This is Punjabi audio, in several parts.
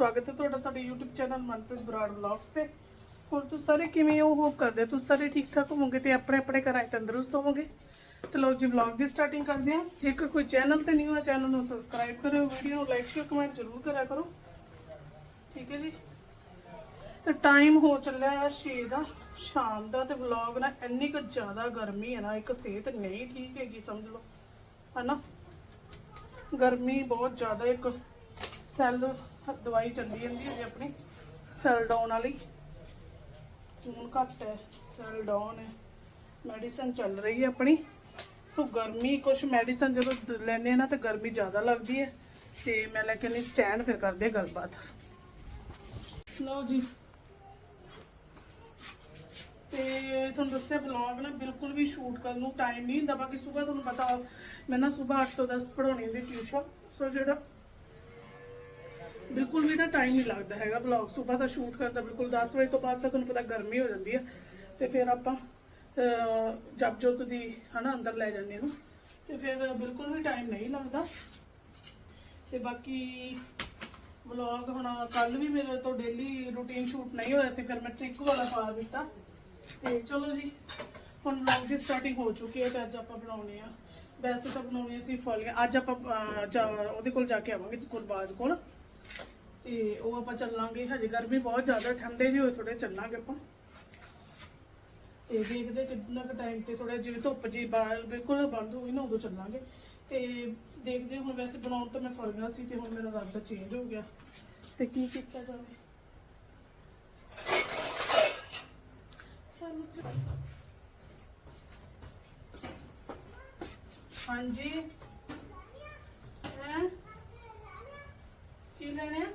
ਸਵਾਗਤ ਹੈ ਤੁਹਾਡਾ ਸਾਡੇ YouTube channel Manpreet Brar vlogs ਤੇ। ਹੋਰ ਤੁਸੀਂ ਸਾਰੇ ਕਿਵੇਂ ਹੋ? ਹੋਪ ਕਰਦੇ ਤੁਸੀਂ ਸਾਰੇ ਠੀਕ ਠਾਕ ਹੋਵੋਗੇ ਤੇ ਆਪਣੇ ਆਪਣੇ ਘਰਾਂ 'ਚ ਤੰਦਰੁਸਤ ਹੋਵੋਗੇ। ਤੇ ਲਓ ਜੀ ਵਲੌਗ ਦੀ ਸਟਾਰਟਿੰਗ ਕਰਦੇ ਹਾਂ। ਜੇਕਰ ਕੋਈ ਚੈਨਲ ਤੇ ਨਿਊ ਹੈ ਚੈਨਲ ਨੂੰ ਸਬਸਕ੍ਰਾਈਬ ਕਰਿਓ ਵੀਡੀਓ ਨੂੰ ਲਾਈਕ ਸ਼ੇਅਰ ਕਮੈਂਟ ਜ਼ਰੂਰ ਕਰਿਆ ਕਰੋ। ਠੀਕ ਹੈ ਜੀ? ਤੇ ਟਾਈਮ ਹੋ ਚੱਲਿਆ ਹੈ 6 ਦਾ, ਸ਼ਾਮ ਦਾ ਤੇ ਵਲੌਗ ਨਾ ਇੰਨੀ ਕੁ ਜ਼ਿਆਦਾ ਗਰਮੀ ਹੈ ਨਾ, ਇੱਕ ਸਿਹਤ ਨਹੀਂ ਠੀਕ ਹੈਗੀ, ਸਮਝ ਲਓ। ਹਨਾ? ਗਰਮੀ ਬਹੁਤ ਜ਼ਿਆਦਾ, ਇੱਕ ਸੈੱਲ ਦਵਾਈ ਚੱਲੀ ਜਾਂਦੀ ਹੈ ਜੀ ਆਪਣੀ। ਸੈੱਲ ਡਾਊਨ ਵਾਲੀ। ਖੂਨ ਘੱਟ ਹੈ ਸੈੱਲ ਡਾਊਨ ਹੈ। ਮੈਡੀਸਨ ਚੱਲ ਰਹੀ ਹੈ ਆਪਣੀ। ਸੋ ਗਰਮੀ ਕੁਝ ਮੈਡੀਸਨ ਜਦੋਂ ਦ- ਲੈਂਦੇ ਆ ਨਾ, ਤੇ ਗਰਮੀ ਜ਼ਿਆਦਾ ਲੱਗਦੀ ਹੈ। ਤੇ ਮੈਂ ਲੈ ਕੇ ਨਹੀਂ ਸਟੈਂਡ ਫਿਰ ਕਰਦੇ ਹਾਂ ਗੱਲਬਾਤ। ਲਓ ਜੀ। ਤੇ ਤੁਹਾਨੂੰ ਦੱਸਿਆ ਵਲੌਗ ਨਾ, ਬਿਲਕੁਲ ਵੀ ਸ਼ੂਟ ਕਰਨ ਨੂੰ ਟਾਈਮ ਨਹੀਂ ਹੁੰਦਾ। ਬਾਕੀ ਸਵੇਰ ਤੁਹਾਨੂੰ ਪਤਾ, ਮੈਂ ਨਾ ਸਵੇਰ 8 ਤੋਂ 10 ਪੜਾਉਣੀ ਹੁੰਦੀ ਟਿਊਸ਼ਨ ਸੋ ਜਿਹੜਾ ਬਿਲਕੁਲ ਵੀ ਨਾ ਟਾਈਮ ਨਹੀਂ ਲੱਗਦਾ ਹੈਗਾ ਵਲੌਗ ਸਵੇਰ ਦਾ ਸ਼ੂਟ ਕਰਦਾ ਬਿਲਕੁਲ 10 ਵਜੇ ਤੋਂ ਬਾਅਦ ਤਾਂ ਤੁਹਾਨੂੰ ਪਤਾ ਗਰਮੀ ਹੋ ਜਾਂਦੀ ਹੈ ਤੇ ਫਿਰ ਆਪਾਂ ਅਹ, ਜਪ ਜੋਤ ਦੀ ਹਨਾ ਅੰਦਰ ਲੈ ਜਾਂਦੇ ਨੂੰ ਤੇ ਫਿਰ ਬਿਲਕੁਲ ਵੀ ਟਾਈਮ ਨਹੀਂ ਲੱਗਦਾ। ਤੇ ਬਾਕੀ ਵਲੌਗ ਹੁਣ ਕੱਲ ਵੀ ਮੇਰੇ ਤੋਂ ਡੇਲੀ ਰੂਟੀਨ ਸ਼ੂਟ ਨਹੀਂ ਹੋਇਆ ਸੀ ਫਿਰ ਮੈਂ ਟ੍ਰਿਕ ਵਾਲਾ ਪਾ ਦਿੱਤਾ। ਤੇ ਚਲੋ ਜੀ ਹੁਣ ਵਲੌਗ ਦੀ ਸਟਾਰਟਿੰਗ ਹੋ ਚੁੱਕੀ ਹੈ ਤੇ ਅੱਜ ਆਪਾਂ ਬਣਾਉਣੇ ਆ। ਵੈਸੇ ਤਾਂ ਬਣਾਉਣੀ ਸੀ ਫਲੀਆਂ ਅੱਜ ਆਪਾਂ ਉਹਦੇ ਕੋਲ ਜਾ ਕੇ ਆਵਾਂਗੇ ਗੁਰਬਾਜ ਕੋਲ। ਤੇ ਉਹ ਆਪਾਂ ਚੱਲਾਂਗੇ, ਹਜੇ ਗਰਮੀ ਬਹੁਤ ਜ਼ਿਆਦਾ, ਠੰਡੇ ਜਿਹੇ ਹੋਏ ਥੋੜੇ ਚੱਲਾਂਗੇ ਆਪਾਂ। ਤੇ ਦੇਖਦੇ ਕਿੰਨਾ ਕੁ ਟਾਈਮ ਤੇ ਥੋੜਾ ਜਿਵੇਂ ਧੁੱਪ ਜੀ ਬਾਹਰ ਬਿਲਕੁਲ ਬੰਦ ਹੋ ਗਈ ਨਾ, ਉਦੋਂ ਚੱਲਾਂਗੇ। ਤੇ ਦੇਖਦੇ ਹੁਣ ਵੈਸੇ ਬਣਾਉਣ ਤਾਂ ਮੈਂ ਫਰਗਾ ਸੀ ਤੇ ਹੁਣ ਮੇਰਾ ਰੱਦ ਚੇਂਜ ਹੋ ਗਿਆ। ਤੇ ਕੀ ਕੀਤਾ ਜਾਵੇ? ਹਾਂਜੀ? ਹੈ? ਕੀ ਲੈਣੇ?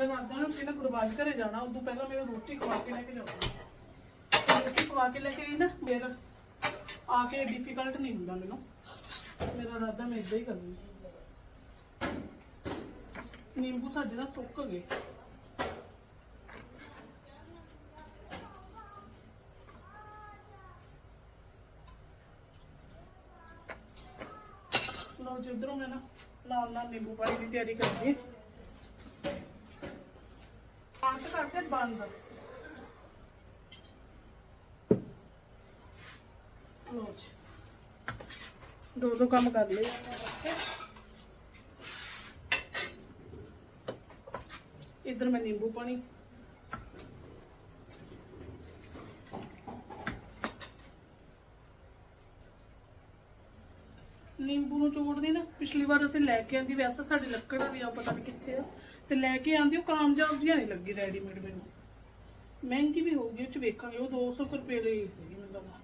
ਮੇਰੇ ਮਾਦਾ ਨੂੰ ਸੀ ਨਾ ਗੁਰਬਾਜ ਘਰੇ ਜਾਣਾ, ਉਦੋਂ ਪਹਿਲਾਂ ਮੈਨੂੰ ਰੋਟੀ ਖਵਾ ਕੇ ਲੈ ਕੇ ਜਾਣਾ। ਰੋਟੀ ਖਵਾ ਕੇ ਲੈ ਕੇ ਗਈ ਨਾ, ਫਿਰ ਆ ਕੇ ਡਿਫਿਕਲਟ ਨਹੀਂ ਹੁੰਦਾ ਮੈਨੂੰ। ਮੇਰਾ ਰਾਦਾ ਮੈਂ ਇਦਾਂ ਹੀ ਕਰੂੰਗੀ ਨਿੰਬੂ ਸਾਡੇ ਨਾਲ ਸੁੱਕ ਗਏ। ਲਓ ਜੀ, ਉੱਧਰੋਂ ਮੈਂ ਨਾ ਨਾਲ ਨਾਲ ਨਿੰਬੂ ਪਾਣੀ ਦੀ ਤਿਆਰੀ ਕਰਦੀ ਹਾਂ। ਆਂਟ ਕਰਦੇ ਬੰਦ ਲਓ ਜੀ ਦੋ ਦੋ ਕੰਮ ਕਰ ਲਏ ਇਧਰ ਮੈਂ ਨਿੰਬੂ ਪਾਣੀ ਨਿੰਬੂ ਨੂੰ ਚੋੜਦੀ ਨਾ ਪਿਛਲੀ ਵਾਰ ਅਸੀਂ ਲੈ ਕੇ ਆਂਦੀ ਵੈਸੇ ਤਾਂ ਸਾਡੀ ਲੱਕੜ ਵੀ ਆ ਪਤਾ ਨਹੀਂ ਕਿੱਥੇ ਆ ਤੇ ਲੈ ਕੇ ਆਂਦੀ ਉਹ ਕਾਮਯਾਬ ਜਿਹਾ ਨਹੀਂ ਲੱਗੀ ਰੈਡੀਮੇਡ ਮੈਨੂੰ। ਮਹਿੰਗੀ ਵੀ ਹੋਊਗੀ, ਉਹ ਚ ਵੇਖਾਂਗੇ। ਉਹ 200 ਕੁ ਰੁਪਏ ਲਈ ਸੀਗੀ ਮੈਨੂੰ ਲੱਗਦਾ।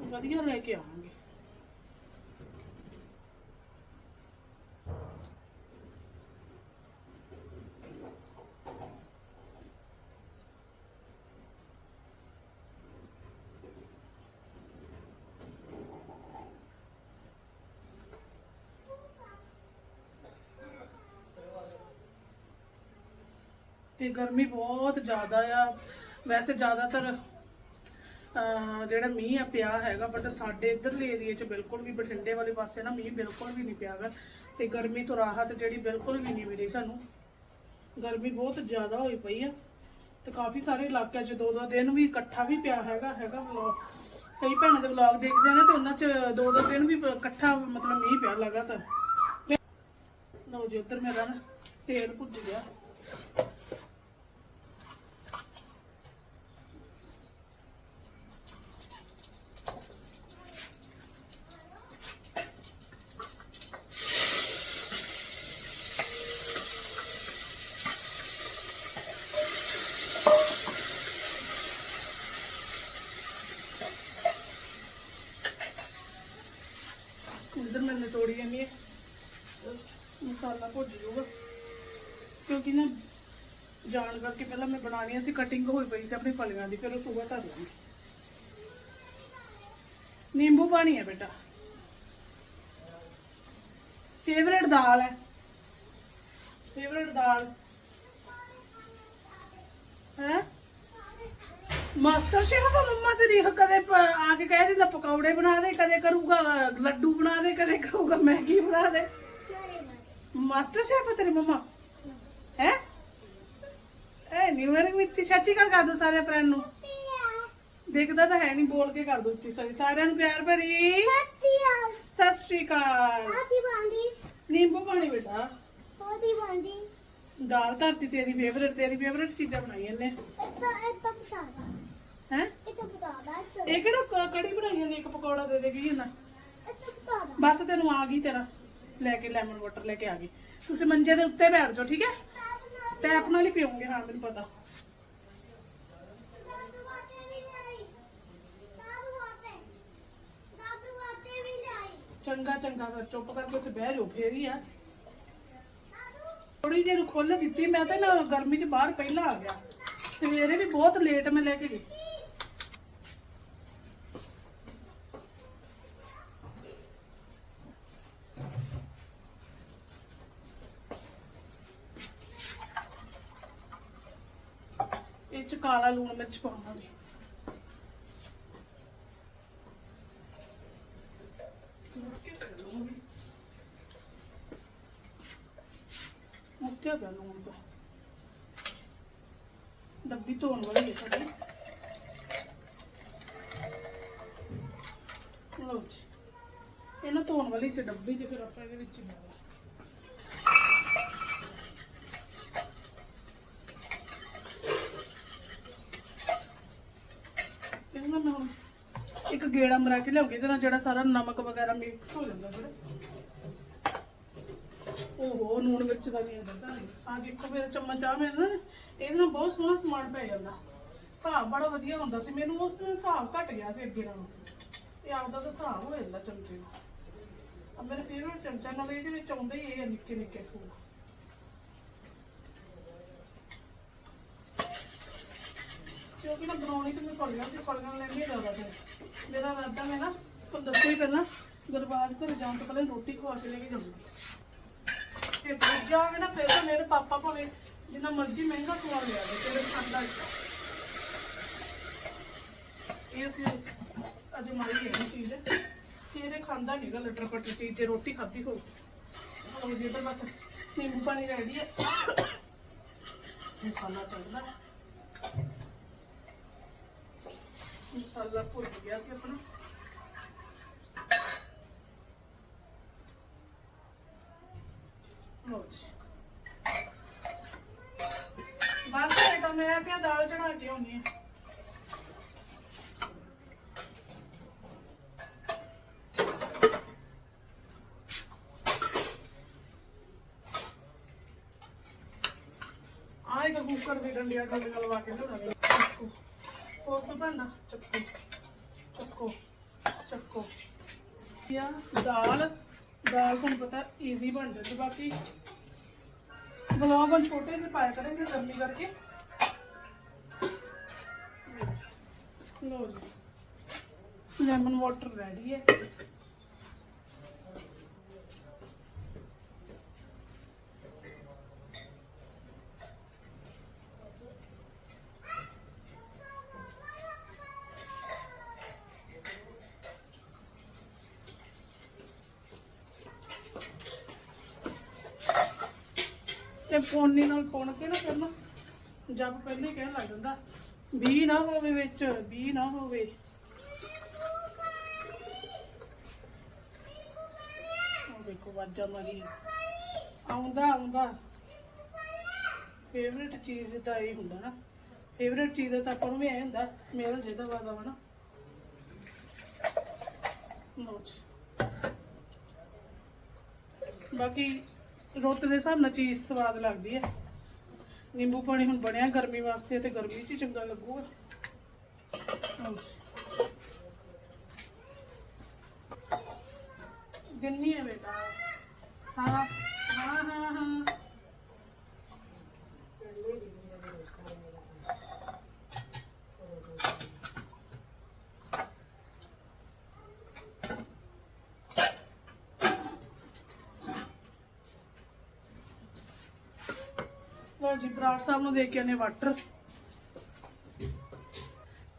ਵਧੀਆ ਲੈ ਕੇ ਆਵਾਂਗੇ। ਤੇ ਗਰਮੀ ਬਹੁਤ ਜ਼ਿਆਦਾ ਆ। ਵੈਸੇ ਜ਼ਿਆਦਾਤਰ ਅਹ, ਜਿਹੜਾ ਮੀਂਹ ਆ ਪਿਆ ਹੈਗਾ ਬਟ ਸਾਡੇ ਇਧਰਲੇ ਏਰੀਏ 'ਚ ਬਿਲਕੁਲ ਵੀ ਬਠਿੰਡੇ ਵਾਲੇ ਪਾਸੇ ਨਾ ਮੀਂਹ ਬਿਲਕੁਲ ਵੀ ਨਹੀਂ ਪਿਆਗਾ। ਤੇ ਗਰਮੀ ਤੋਂ ਰਾਹਤ ਜਿਹੜੀ ਬਿਲਕੁਲ ਵੀ ਨਹੀਂ ਮਿਲੀ ਸਾਨੂੰ। ਗਰਮੀ ਬਹੁਤ ਜ਼ਿਆਦਾ ਹੋਈ ਪਈ ਆ। ਤੇ ਕਾਫੀ ਸਾਰੇ ਇਲਾਕਿਆਂ 'ਚ ਦੋ ਦੋ ਦਿਨ ਵੀ ਇਕੱਠਾ ਵੀ ਪਿਆ ਹੈਗਾ ਹੈਗਾ ਵਲੌਗ ਕਈ ਭੈਣਾਂ ਦੇ ਵਲੌਗ ਦੇਖਦੇ ਆ ਨਾ ਤੇ ਉਹਨਾਂ 'ਚ ਦੋ ਦੋ ਦਿਨ ਵੀ ਇਕੱਠਾ ਮਤਲਬ ਮੀਂਹ ਪਿਆ ਲਗਾਤਾਰ। ਲਓ ਜੀ ਉੱਧਰ ਮੇਰਾ ਨਾ ਤੇਲ ਭੁੱਜ ਗਿਆ। ਇਧਰ ਮੈਂ ਨਿਚੋੜੀ ਜਾਂਦੀ ਹੈ। ਮਸਾਲਾ ਭੁੱਜ ਜਾਊਗਾ। ਕਿਉਂਕਿ ਨਾ ਜਾਣ ਕਰਕੇ ਪਹਿਲਾਂ ਮੈਂ ਬਣਾਉਣੀ ਸੀ ਕਟਿੰਗ ਹੋਈ ਪਈ ਸੀ ਆਪਣੀ ਫਲੀਆਂ ਦੀ, ਫਿਰ ਉਹ ਸੂਗਾ ਧਰ ਲਾਂਗੇ। ਨਿੰਬੂ ਪਾਣੀ ਹੈ ਬੇਟਾ। ਫੇਵਰੇਟ ਦਾਲ ਹੈ। ਫੇਵਰੇਟ ਦਾਲ। ਹੈ? ਮਾਸਟਰ ਸ਼ੇਫ ਮੰਮਾ ਤੇਰੀ ਕਦੇ ਪ- ਆ ਕੇ ਕਹਿ ਦਿੰਦਾ ਪਕੌੜੇ ਬਣਾ ਦੇ ਕਦੇ ਕਰੂਗਾ ਲੱਡੂ ਬਣਾ ਦੇ ਕਦੇ ਕਹੂਗਾ ਮੈਗੀ ਬਣਾ ਦੇ ਮਾਸਟਰ ਸ਼ੇਫ ਹੈ ਤੇਰੀ ਮੰਮਾ ਹੈ ਐ ਨਹੀਂ ਮੇਰੇ ਮਿੱਟੀ ਸੱਚੀ ਗੱਲ ਕਰ ਦੋ ਸਾਰੇ ਫਰੈਂਡ ਨੂੰ ਦੇਖਦਾ ਤਾਂ ਹੈ ਨਹੀਂ ਬੋਲ ਕੇ ਕਰ ਦੋ ਉੱਚੀ ਸਾਰੀ ਸਾਰਿਆਂ ਨੂੰ ਪਿਆਰ ਭਰੀ ਸਤਿ ਸ਼੍ਰੀ ਅਕਾਲ ਨਿੰਬੂ ਪਾਣੀ ਬੇਟਾ ਦਾਲ ਧਰਤੀ ਤੇਰੀ ਫੇਵਰੇਟ ਤੇਰੀ ਫੇਵਰੇਟ ਚੀਜ਼ਾਂ ਬਣਾਈਆਂ ਨੇ ਹੈ ਇਹ ਕਿਹੜਾ ਕ- ਕੜੀ ਬਣਾਈਆਂ ਨੇ? ਇੱਕ ਪਕੌੜਾ ਦੇ ਦੇ ਗਈ ਨਾ ਬਸ ਤੈਨੂੰ ਆ ਗਈ ਤੇਰਾ। ਲੈ ਕੇ ਲੈਮਨ ਵਾਟਰ ਲੈ ਕੇ ਆ ਗਈ। ਤੁਸੀਂ ਮੰਜੇ ਦੇ ਉੱਤੇ ਬੈਠ ਜਾਓ, ਠੀਕ ਹੈ? ਟੈਪ ਨਾਲ ਹੀ ਪੀਓਗੇ, ਹਾਂ, ਮੈਨੂੰ ਪਤਾ। ਚੰਗਾ ਚੰਗਾ, ਫਿਰ ਚੁੱਪ ਕਰਕੇ ਤੇ ਬਹਿ ਜਾਓ, ਫੇਰ ਹੀ ਆ। ਥੋੜੀ ਜਿਹੀ ਨੂੰ ਖੁੱਲ ਦਿੱਤੀ, ਮੈਂ ਤਾਂ ਨਾ ਗਰਮੀ 'ਚ ਬਾਹਰ ਪਹਿਲਾਂ ਆ ਗਿਆ। ਸਵੇਰੇ ਵੀ ਬਹੁਤ ਲੇਟ ਮੈਂ ਲੈ ਕੇ ਗਈ ਇਹ ਚ ਕਾਲਾ ਲੂਣ ਮਿਰਚ ਪਾਵਾਂਗੇ ਮੁੱਕਿਆ ਪਿਆ ਲੂਣ ਤਾਂ ਡੱਬੀ ਧੋਣ ਵਾਲੀ ਹੈ ਸਾਡੀ ਲਓ ਜੀ ਇਹਨਾਂ ਧੋਣ ਵਾਲੀ ਸੀ ਡੱਬੀ ਤੇ ਫਿਰ ਆਪਾਂ ਇਹਦੇ ਵਿੱਚ ਹੀ ਪਾਵਾਂਗੇ ਇਹਨੂੰ ਨਾ ਮੈਂ ਹੁਣ ਇੱਕ ਗੇੜਾ ਮਰਾ ਕੇ ਲਿਆਉਂਗੀ, ਇਹਦੇ ਨਾਲ ਜਿਹੜਾ ਸਾਰਾ ਨਮਕ ਵਗੈਰਾ ਮਿਕਸ ਹੋ ਜਾਂਦਾ ਫਿਰ ਓਹੋ ਨੂਣ ਮਿਰਚ ਦਾ ਨਹੀਂ। ਹੁੰਦਾ ਆ ਦੇਖੋ, ਮੇਰਾ ਚਮਚ ਆ, ਮੇਰੇ ਨਾਲ ਇਹਦੇ ਨਾਲ ਬਹੁਤ ਸੋਹਣਾ ਸਮਾਨ ਪੈ ਜਾਂਦਾ। ਹਿਸਾਬ ਬੜਾ ਵਧੀਆ ਹੁੰਦਾ ਸੀ, ਮੈਨੂੰ ਉਸ ਦਿਨ ਹਿਸਾਬ ਘਟ ਗਿਆ ਸੀ ਅੱਗੇ ਨਾਲੋਂ। ਇਹ ਆਪਦਾ ਤਾਂ ਹਿਸਾਬ ਹੋ ਜਾਂਦਾ ਚਮਚੇ ਦਾ। ਆ ਮੇਰੇ ਫੇਵਰਟ ਚਮਚਾ, ਨਾਲ ਇਹਦੇ ਵਿੱਚ ਆਉਂਦੇ ਹੀ ਇਹ ਨਿੱਕੇ ਨਿੱਕੇ ਫੂਲ। ਕਿਉਂਕਿ ਨਾ ਬਣਾਉਣੀ ਤੇ ਮੈਂ ਫਲੀਆਂ ਸੀ ਫਲੀਆਂ ਲੈਣੀਆਂ ਜ਼ਿਆਦਾ ਫਿਰ। ਮੇਰਾ ਰਾਦਾ ਮੈਂ ਨਾ ਤੁਹਾਨੂੰ ਦੱਸਿਆ ਹੀ ਪਹਿਲਾਂ ਦਰਬਾਰ ਤੇ ਜਾਣ ਤੋਂ ਪਹਿਲਾਂ ਰੋਟੀ ਖਵਾ ਕੇ ਲੈ ਕੇ ਜਾਊਂਗੀ। ਤੇ ਦੂਜਾ ਜਾਵੇ ਨਾ ਫਿਰ ਤਾਂ ਮੇਰੇ ਪਾਪਾ ਭਾਵੇਂ ਜਿੰਨਾ ਮਰਜ਼ੀ ਮਹਿੰਗਾ ਖਵਾ ਲਿਆ ਤੇ ਮੇਰੇ ਖਾਂਦਾ ਹੀ ਇਹ ਸੀ ਅਜੇ ਮਾਰੀ ਹੈ ਚੀਜ਼ ਕਿ ਇਹਦੇ ਖਾਂਦਾ ਨਹੀਂਗਾ ਲਟਰ ਪਟਰ ਚੀਜ਼, ਜੇ ਰੋਟੀ ਖਾਧੀ ਹੋ ਉਹ ਜੇ ਤਾਂ ਬਸ ਨਿੰਬੂ ਪਾਣੀ ਰੈਡੀ ਹੈ। ਖਾਣਾ ਚੱਲਦਾ ਮਸਾਲਾ ਭੁੱਜ ਗਿਆ ਸੀ ਆਪਣਾ ਲਓ ਜੀ ਬਸ ਬੇਟਾ ਮੈਂ ਕਿਹਾ ਦਾਲ ਚੜਾ ਕੇ ਆਉਣੀ ਹੈ ਆਏ ਤਾਂ ਕੁੱਕਰ ਦੇ ਡੰਡੀਆਂ ਡੰਡੀਆਂ ਲਵਾ ਕੇ ਲਿਆਉਣਾ ਚੱਕੋ ਹੋਰ ਤਾਂ ਬਣਨਾ ਚੱਕੋ ਚੱਕੋ ਚੱਕੋ ਯਾ ਦਾਲ ਦਾਲ ਤੁਹਾਨੂੰ ਪਤਾ ਈਜ਼ੀ ਬਣ ਜਾਂਦੀ ਬਾਕੀ ਬਲੌਗ ਹੁਣ ਛੋਟੇ ਜਿਹੇ ਪਾਇਆ ਕਰਾਂਗੇ ਗਰਮੀ ਕਰਕੇ ਲੋ ਜੀ ਲੈਮਨ ਵਾਟਰ ਰੈਡੀ ਪੋਨੀ ਨਾਲ ਪੁਣ ਕੇ ਨਾ ਕਰਨਾ। ਜਦ ਪਹਿਲੇ ਕਹਿਣ ਲੱਗ ਜਾਂਦਾ, ਵੀ ਨਾ ਹੋਵੇ ਵਿੱਚ, ਵੀ ਨਾ ਹੋਵੇ। ਦੇਖੋ ਵਾਜਾ ਮਾਰੀ। ਆਉਂਦਾ ਆਉਂਦਾ। ਫੇਵਰੇਟ ਚੀਜ਼ ਤਾਂ ਇਹ ਹੁੰਦਾ ਨਾ। ਫੇਵਰੇਟ ਚੀਜ਼ ਦਾ ਤਾਂ ਆਪਾਂ ਨੂੰ ਵੀ ਐ ਹੁੰਦਾ ਮੇਰਾ ਜਿਹਦਾ ਵਾਦਾ ਵਾ ਨਾ। ਲਓ ਬਾਕੀ ਰੋਟੀ ਦੇ ਹਿਸਾਬ ਨਾਲ ਚੀਜ਼ ਸਵਾਦ ਲੱਗਦੀ ਹੈ। ਨਿੰਬੂ ਪਾਣੀ ਹੁਣ ਬਣਿਆ ਗਰਮੀ ਵਾਸਤੇ ਤੇ ਗਰਮੀ 'ਚ ਹੀ ਚੰਗਾ ਲੱਗੂਗਾ। ਲਓ ਜੀ। ਹੈ ਬੇਟਾ। ਹਾਂ ਹਾਂ ਹਾਂ ਲੋ ਜੀ ਬਰਾੜ ਸਾਹਿਬ ਨੂੰ ਦੇ ਕੇ ਆਨੇ ਵਾਟਰ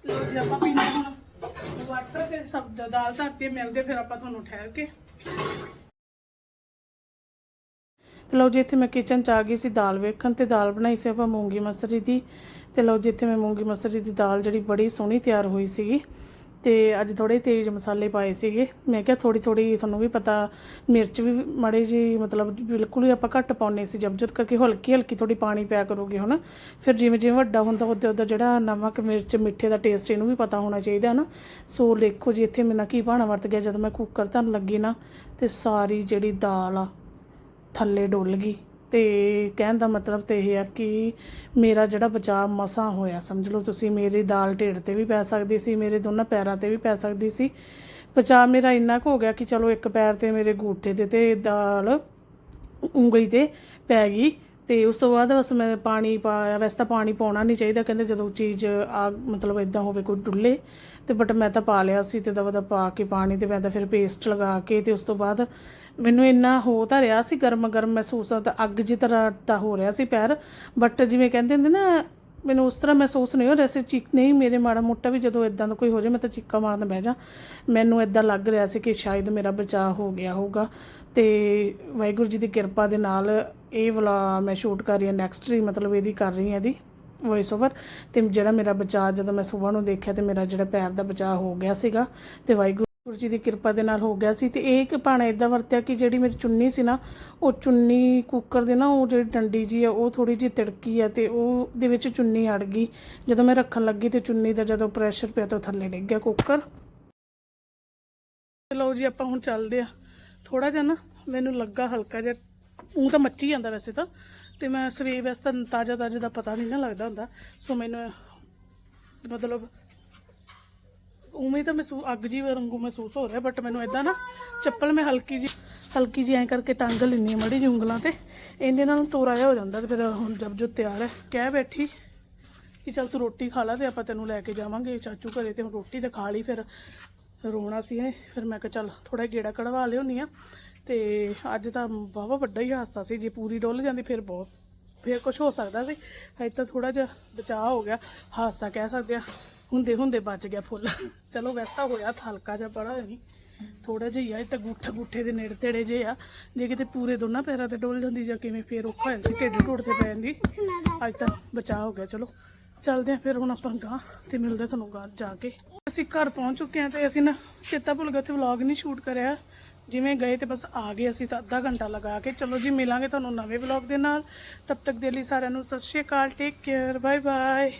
ਲੋ ਜੀ, ਆਪਾਂ ਪੀਣਾ ਹੁਣ। ਵਾਟਰ ਤੇ ਸਭ ਦਾਲ ਧਰਤੀ ਮਿਲਦੇ, ਫਿਰ ਆਪਾਂ ਤੁਹਾਨੂੰ ਠਹਿਰ ਕੇ। ਤੇ ਲਓ ਜੀ, ਇੱਥੇ ਮੈਂ ਕਿਚਨ ਚ ਆ ਗਈ ਸੀ ਦਾਲ ਵੇਖਣ ਤੇ ਦਾਲ ਬਣਾਈ ਸੀ ਆਪਾਂ ਮੂੰਗੀ ਮਸਰੀ ਦੀ। ਤੇ ਲਓ ਜੀ, ਇੱਥੇ ਮੈਂ ਮੂੰਗੀ ਮਸਰੀ ਦੀ ਦਾਲ ਜਿਹੜੀ ਬੜੀ ਸੋਹਣੀ ਤਿਆਰ ਹੋਈ ਸੀਗੀ। ਤੇ ਅੱਜ ਥੋੜੇ ਤੇਜ਼ ਮਸਾਲੇ ਪਾਏ ਸੀਗੇ। ਮੈਂ ਕਿਹਾ ਥੋੜੀ ਥੋੜੀ ਤੁਹਾਨੂੰ ਵੀ ਪਤਾ, ਮਿਰਚ ਵੀ ਮਾੜੀ ਜੀ ਮਤਲਬ ਬਿਲਕੁਲ ਹੀ ਆਪਾਂ ਘੱਟ ਪਾਉਨੇ ਸੀ। ਜਬ ਜਦ ਕਰਕੇ ਹਲਕੀ ਹਲਕੀ ਥੋੜੀ ਪਾਣੀ ਪਿਆ ਕਰੂਗੀ ਹੁਣ ਫਿਰ ਜਿਵੇਂ ਜਿਵੇਂ ਵੱਡਾ ਹੁੰਦਾ ਉਹਦੇ ਉਹਦਾ ਜਿਹੜਾ ਨਮਕ, ਮਿਰਚ, ਮਿੱਠੇ ਦਾ ਟੇਸਟ ਇਹਨੂੰ ਵੀ ਪਤਾ ਹੋਣਾ ਚਾਹੀਦਾ ਨਾ ਸੋ ਦੇਖੋ ਜੀ ਇੱਥੇ ਮੇਰਾ ਕੀ ਭਾਣਾ ਵਰਤ ਗਿਆ। ਜਦੋਂ ਮੈਂ ਕੁੱਕਰ ਧਰਨ ਲੱਗੀ ਨਾ ਤੇ ਸਾਰੀ ਜਿਹੜੀ ਦਾਲ ਆ ਥੱਲੇ ਡੁੱਲ ਗਈ। ਤੇ ਕਹਿਣ ਦਾ ਮਤਲਬ ਤੇ ਇਹ ਆ ਕਿ ਮੇਰਾ ਜਿਹੜਾ ਬਚਾਅ ਮਸਾਂ ਹੋਇਆ, ਸਮਝ ਲਓ ਤੁਸੀਂ, ਮੇਰੀ ਦਾਲ ਢੇੜ ਤੇ ਵੀ ਪੈ ਸਕਦੀ ਸੀ, ਮੇਰੇ ਦੋਨਾਂ ਪੈਰਾਂ ਤੇ ਵੀ ਪੈ ਸਕਦੀ ਸੀ। ਬਚਾਅ ਮੇਰਾ ਇੰਨਾ ਕੁ ਹੋ ਗਿਆ ਕਿ ਚਲੋ ਇੱਕ ਪੈਰ ਤੇ ਮੇਰੇ ਗੂਠੇ ਦੇ ਤੇ ਦਾਲ ਉਂਗਲੀ ਤੇ ਪੈ ਗਈ ਤੇ ਉਸ ਤੋਂ ਬਾਅਦ ਬਸ ਮੈਂ ਪਾਣੀ ਪਾਇਆ ਵੈਸੇ ਤਾਂ ਪਾਣੀ ਪਾਉਣਾ ਨਹੀਂ ਚਾਹੀਦਾ, ਕਹਿੰਦੇ ਜਦੋਂ ਚੀਜ਼ ਆ ਮਤਲਬ ਇਦਾਂ ਹੋਵੇ ਕੋਈ ਡੁੱਲੇ ਤੇ ਬਟ ਮੈਂ ਤਾਂ ਪਾ ਲਿਆ ਸੀ ਤੇ ਦਵਾ ਦਾ ਪਾ ਕੇ ਪਾਣੀ ਤੇ ਮੈਂ ਤਾਂ ਫਿਰ ਪੇਸਟ ਲਗਾ ਕੇ ਤੇ ਉਸ ਤੋਂ ਬਾਅਦ ਮੈਨੂੰ ਇੰਨਾ ਹੋ ਤਾਂ ਰਿਹਾ ਸੀ ਗਰਮ ਗਰਮ ਮਹਿਸੂਸ ਤਾਂ ਅੱਗ ਜੀ ਤਰ੍ਹਾਂ ਤਾਂ ਹੋ ਰਿਹਾ ਸੀ ਪੈਰ। ਬਟ ਜਿਵੇਂ ਕਹਿੰਦੇ ਹੁੰਦੇ ਨਾ, ਮੈਨੂੰ ਉਸ ਤਰ੍ਹਾਂ ਮਹਿਸੂਸ ਨਹੀਂ ਹੋ ਰਿਹਾ ਸੀ। ਚੀਕ ਨਹੀਂ, ਮੇਰੇ ਮਾੜਾ ਮੋਟਾ ਵੀ ਜਦੋਂ ਇਦਾਂ ਦਾ ਕੋਈ ਹੋ ਜਾਏ, ਮੈਂ ਤਾਂ ਚੀਕਾ ਮਾਰਨ ਬਹਿ ਜਾ। ਮੈਨੂੰ ਇਦਾਂ ਲੱਗ ਰਿਹਾ ਸੀ ਕਿ ਸ਼ਾਇਦ ਮੇਰਾ ਬਚਾਅ ਹੋ ਗਿਆ ਹੋਊਗਾ। ਤੇ ਵਾਹਿਗੁਰੂ ਜੀ ਦੀ ਕਿਰਪਾ ਦੇ ਨਾਲ ਇਹ ਵਾਲਾ ਮੈਂ ਸ਼ੂਟ ਕਰ ਰਹੀ ਹਾਂ ਨੈਕਸਟ ਰੀ ਮਤਲਬ ਇਹਦੀ ਕਰ ਰਹੀ ਹਾਂ ਇਹਦੀ ਵੌਇਸ ਓਵਰ ਤੇ ਜਿਹੜਾ ਮੇਰਾ ਬਚਾਅ ਜਦੋਂ ਮੈਂ ਸਵੇਰ ਨੂੰ ਦੇਖਿਆ ਤੇ ਮੇਰਾ ਜਿਹੜਾ ਪੈਰ ਦਾ ਬਚਾਅ ਹੋ ਗਿਆ ਸੀਗਾ, ਤੇ ਵਾਹਿਗੁਰੂ ਗੁਰੂ ਜੀ ਦੀ ਕਿਰਪਾ ਦੇ ਨਾਲ ਹੋ ਗਿਆ ਸੀ ਤੇ ਇਹ ਇੱਕ ਭਾਣਾ ਇਦਾਂ ਵਰਤਿਆ ਕਿ ਜਿਹੜੀ ਮੇਰੀ ਚੁੰਨੀ ਸੀ ਨਾ, ਉਹ ਚੁੰਨੀ ਕੁੱਕਰ ਦੇ ਨਾ, ਉਹ ਜਿਹੜੀ ਡੰਡੀ ਜੀ ਆ, ਉਹ ਥੋੜੀ ਜਿਹੀ ਤਿੜਕੀ ਆ ਤੇ ਉਹ ਦੇ ਵਿੱਚ ਚੁੰਨੀ ਅੜ ਗਈ। ਜਦੋਂ ਮੈਂ ਰੱਖਣ ਲੱਗੀ ਤੇ ਚੁੰਨੀ ਦਾ ਜਦੋਂ ਪ੍ਰੈਸ਼ਰ ਪਿਆ ਤਾਂ ਉਹ ਥੱਲੇ ਡਿੱਗ ਗਿਆ ਕੁੱਕਰ। ਚਲੋ ਜੀ, ਆਪਾਂ ਹੁਣ ਚੱਲਦੇ ਆ ਥੋੜਾ ਜਿਹਾ ਨਾ ਮੈਨੂੰ ਲੱਗਾ ਹਲਕਾ ਜਿਹਾ ਉਹ ਤਾਂ ਮੱਚੀ ਜਾਂਦਾ ਵੈਸੇ ਤਾਂ, ਤੇ ਮੈਂ ਸਰੀਰ ਵੈਸੇ ਤਾਂ ਤਾਜ਼ਾ ਤਾਜ਼ਾ ਦਾ ਪਤਾ ਨਹੀਂ ਨਾ ਲੱਗਦਾ ਹੁੰਦਾ। ਸੋ ਮੈਨੂੰ ਮਤਲਬ ਉਵੇਂ ਤਾਂ ਮਹਿਸੂਸ ਅੱਗ ਜੀ ਵਾਂਗੂ ਮਹਿਸੂਸ ਹੋ ਰਿਹਾ ਬਟ ਮੈਨੂੰ ਇਦਾਂ ਨਾ ਚੱਪਲ ਮੈਂ ਹਲਕੀ ਜੀ ਹਲਕੀ ਜੀ ਐਂ ਕਰਕੇ ਟੰਗ ਲੈਂਦੀ ਹਾਂ ਮੜੀ ਜੀ ਉਂਗਲਾਂ ਤੇ। ਇਹਦੇ ਨਾਲ ਤੋਰਾ ਜਿਹਾ ਹੋ ਜਾਂਦਾ ਤੇ ਫਿਰ ਹੁਣ ਜਬ ਜੋ ਤਿਆਰ ਹੈ। ਕਹਿ ਬੈਠੀ ਕਿ ਚਲ ਤੂੰ ਰੋਟੀ ਖਾ ਲੈ ਤੇ ਆਪਾਂ ਤੈਨੂੰ ਲੈ ਕੇ ਜਾਵਾਂਗੇ। ਚਾਚੂ ਘਰੇ ਤੇ ਹੁਣ ਰੋਟੀ ਤਾਂ ਖਾ ਲਈ, ਫਿਰ ਰੋਣਾ ਸੀ ਇਹਨੇ। ਫਿਰ ਮੈਂ ਕਿਹਾ ਚੱਲ ਥੋੜਾ ਗੇੜਾ ਕਢਵਾ ਲਿਆਉਣੀ ਆ। ਤੇ ਅੱਜ ਤਾਂ ਵਾਹਵਾ ਵੱਡਾ ਹੀ ਹਾਦਸਾ ਸੀ, ਜੇ ਪੂਰੀ ਡੁੱਲ ਜਾਂਦੀ ਫਿਰ ਬਹੁਤ, ਫਿਰ ਕੁਝ ਹੋ ਸਕਦਾ ਸੀ। ਅੱਜ ਤਾਂ ਥੋੜਾ ਜਿਹਾ ਬਚਾਅ ਹੋ ਗਿਆ, ਹਾਦਸਾ ਕਹਿ ਸਕਦੇ ਆ। ਹੁੰਦੇ ਹੁੰਦੇ ਬਚ ਗਿਆ ਫੁੱਲ। ਚਲੋ ਵੈਸਾ ਹੋਇਆ ਹਲਕਾ ਜਿਹਾ ਬੜਾ ਨਹੀਂ ਥੋੜਾ ਜਿਹਾ ਹੀ ਆ, ਇਹ ਤਾਂ ਗੂਠਾ ਗੂਠੇ ਦੇ ਨੇੜੇ ਤੇੜੇ ਜੇ ਆ। ਜੇ ਕਿਤੇ ਪੂਰੇ ਦੋਨਾਂ ਪੈਰਾਂ ਤੇ ਡੁੱਲ ਜਾਂਦੀ ਜਾਂ ਕਿਵੇਂ ਫੇਰ ਔਖਾ ਹੋ ਸੀ, ਢਿੱਡ ਢੋੜ ਤੇ ਪੈ ਜਾਂਦੀ। ਅੱਜ ਤਾਂ ਬਚਾਅ ਹੋ ਗਿਆ, ਚਲੋ। ਚੱਲਦੇ ਆ ਫਿਰ ਹੁਣ ਆਪਾਂ ਗਾਂ ਤੇ ਮਿਲਦੇ ਤੁਹਾਨੂੰ ਗਾਂ ਜਾ ਕੇ। ਅਸੀਂ ਘਰ ਪਹੁੰਚ ਚੁੱਕੇ ਆ ਤੇ ਅਸੀਂ ਨਾ ਚੇਤਾ ਭੁੱਲ ਗਿਆ ਤੇ ਵਲੌਗ ਨਹੀਂ ਸ਼ੂਟ ਕਰਿਆ। ਜਿਵੇਂ ਗਏ ਤੇ ਬਸ ਆ ਗਏ ਅਸੀਂ ਤਾਂ ਅੱਧਾ ਘੰਟਾ ਲਗਾ ਕੇ। ਚਲੋ ਜੀ, ਮਿਲਾਂਗੇ ਤੁਹਾਨੂੰ ਨਵੇਂ ਵਲੌਗ ਦੇ ਨਾਲ। ਤਬ ਤੱਕ ਦੇ ਲਈ ਸਾਰਿਆਂ ਨੂੰ ਸਤਿ ਸ਼੍ਰੀ ਅਕਾਲ ਟੇਕ ਕੇਅਰ ਬਾਏ ਬਾਏ